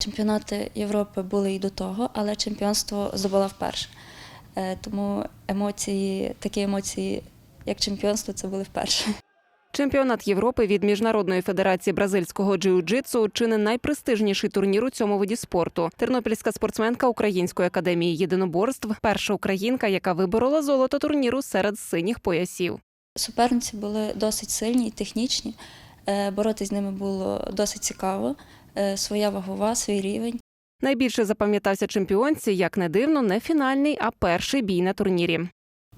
Чемпіонати Європи були і до того, але чемпіонство здобула вперше. Е, Тому емоції, такі емоції, як чемпіонство, це були вперше. Чемпіонат Європи від Міжнародної федерації бразильського джиу-джитсу чи не найпрестижніший турнір у цьому виді спорту. Тернопільська спортсменка Української академії єдиноборств, перша українка, яка виборола золото турніру серед синіх поясів. Суперниці були досить сильні і технічні. Е, Боротись з ними було досить цікаво. Е, Своя вагова, свій рівень. Найбільше запам'ятався чемпіонці, як не дивно, не фінальний, а перший бій на турнірі.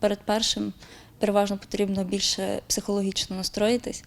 Перед першим переважно потрібно більше психологічно настроїтись,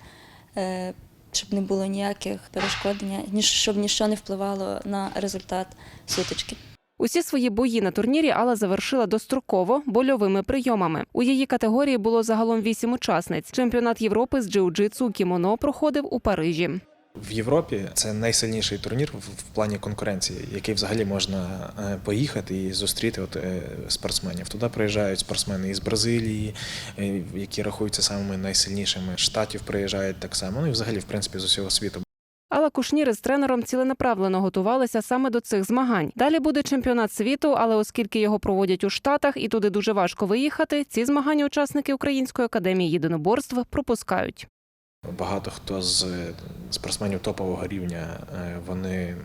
е, щоб не було ніяких перешкоджень, ніж- щоб нічого не впливало на результат сутички. Усі свої бої на турнірі Алла завершила достроково больовими прийомами. У її категорії було загалом вісім учасниць. Чемпіонат Європи з джиу-джитсу кімоно проходив у Парижі. В Європі це найсильніший турнір в плані конкуренції, який взагалі можна е, поїхати і зустріти от, е, спортсменів. Туди приїжджають спортсмени із Бразилії, е, які рахуються самими найсильнішими. Штатів приїжджають так само. Ну і взагалі, в принципі, з усього світу. Алла Кушнір із тренером ціленаправлено готувалися саме до цих змагань. Далі буде чемпіонат світу, але оскільки його проводять у Штатах і туди дуже важко виїхати, ці змагання учасники Української академії єдиноборств пропускають. Багато хто з спортсменів топового рівня, е, вони,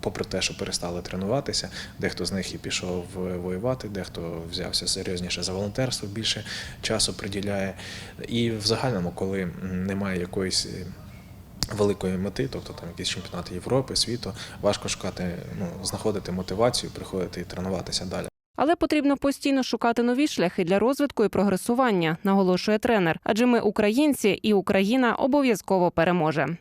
попри те, що перестали тренуватися, дехто з них і пішов воювати, дехто взявся серйозніше за волонтерство, більше часу приділяє. І в загальному, коли немає якоїсь великої мети, тобто там якісь чемпіонати Європи, світу, важко шукати, ну, знаходити мотивацію, приходити і тренуватися далі. Але потрібно постійно шукати нові шляхи для розвитку і прогресування, наголошує тренер. Адже ми українці, і Україна обов'язково переможе.